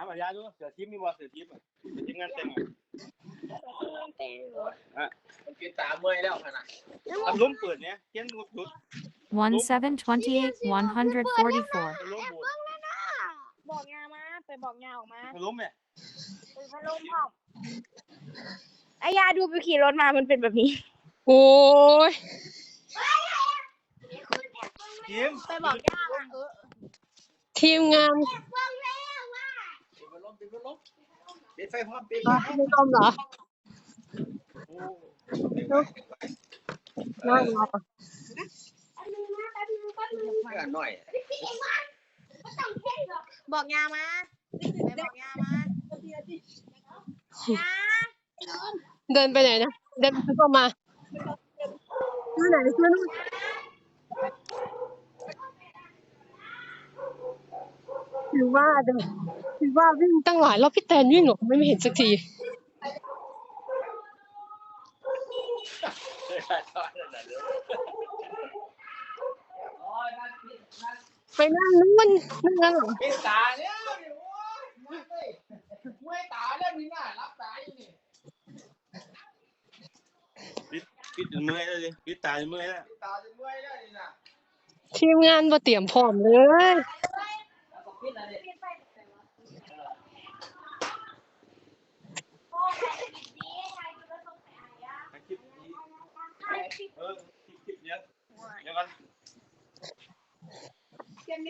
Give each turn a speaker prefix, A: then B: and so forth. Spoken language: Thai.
A: ามอายาดูเสือทีมมีบ่เสือทีมอะเสือทีมงานแต่งอะ
B: กินตาเมื่อยแล้วขนาด
A: ทำล้มเปิดเนี่ยเขียนหยุด
C: 1728 144
A: ทำล้มโบด
D: บอกยามาไปบอกยาออกมา
A: ทำล้มเนี่ย
D: เป็นพัดลมพ่อมไอยาดูไปขี่รถมามันเป็นแบบนี้
E: โอ้ย
A: ทีม
D: ไปบอกยามาเออ
E: ทีมงาน
B: ปิดพัดลมปิดไฟพร้อมปิด
E: อะไม่ต้มเหรอนั่งรอก่อน
B: เพื่อนหน่อย
D: บอกยามาไปบอกยามา
E: เดินไปไหนนะ เดินไปก็มาที่ไหนที่นู่นถือว่าเดิน ถือว่าวิ่งตั้งหลายรอบพี่แตนวิ่งหรอกไม่เห็นสักทีไปนั่งนู่นนั่งนั่นเหรอ
B: ปิดตาเนี่ยโอ้ยเมื่อยตาแล้วมีหน้ารับตาอยู่นี่
A: ปิดจนเมื่อยแล้วดิปิดตาจนเมื่อยแล้ว
B: ปิดตาจะเมื่อยแล้วนี่นะ
E: ทีมงานมาเตรียมพร้อมเลย
B: แล้วก็ปิดอะไรเนี่ย que han